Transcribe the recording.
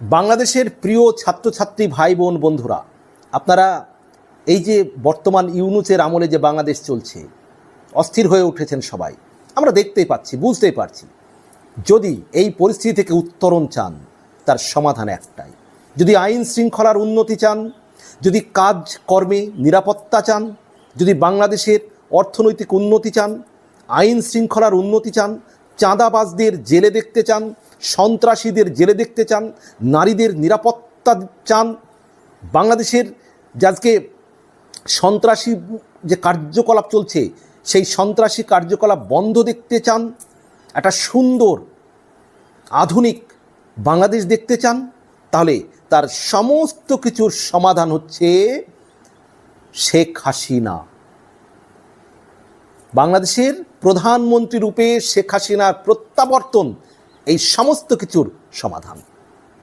বাংলাদেশের প্রিয় ছাত্রছাত্রী ভাই বোন বন্ধুরা, আপনারা এই যে বর্তমান ইউনুসের আমলে যে বাংলাদেশ চলছে, অস্থির হয়ে উঠেছেন সবাই। আমরা দেখতেই পাচ্ছি, বুঝতেই পারছি। যদি এই পরিস্থিতি থেকে উত্তরণ চান, তার সমাধান একটাই। যদি আইন শৃঙ্খলার উন্নতি চান, যদি কাজ, কর্মে নিরাপত্তা চান, যদি বাংলাদেশের অর্থনৈতিক উন্নতি চান, আইন শৃঙ্খলার উন্নতি চান চাঁদাবাজদের জেলে দেখতে চান, সন্ত্রাসীদের জেলে দেখতে চান, নারীদের নিরাপত্তা চান। বাংলাদেশের যে সন্ত্রাসী যে কার্যকলাপ চলছে, সেই সন্ত্রাসী কার্যকলাপ বন্ধ দেখতে চান, একটা সুন্দর, আধুনিক বাংলাদেশ দেখতে চান, তাহলে তার সমস্ত কিছুর সমাধান হচ্ছে শেখ হাসিনা। বাংলাদেশের প্রধানমন্ত্রী রূপে শেখ হাসিনার প্রত্যাবর্তন এই সমস্ত কিছুর সমাধান।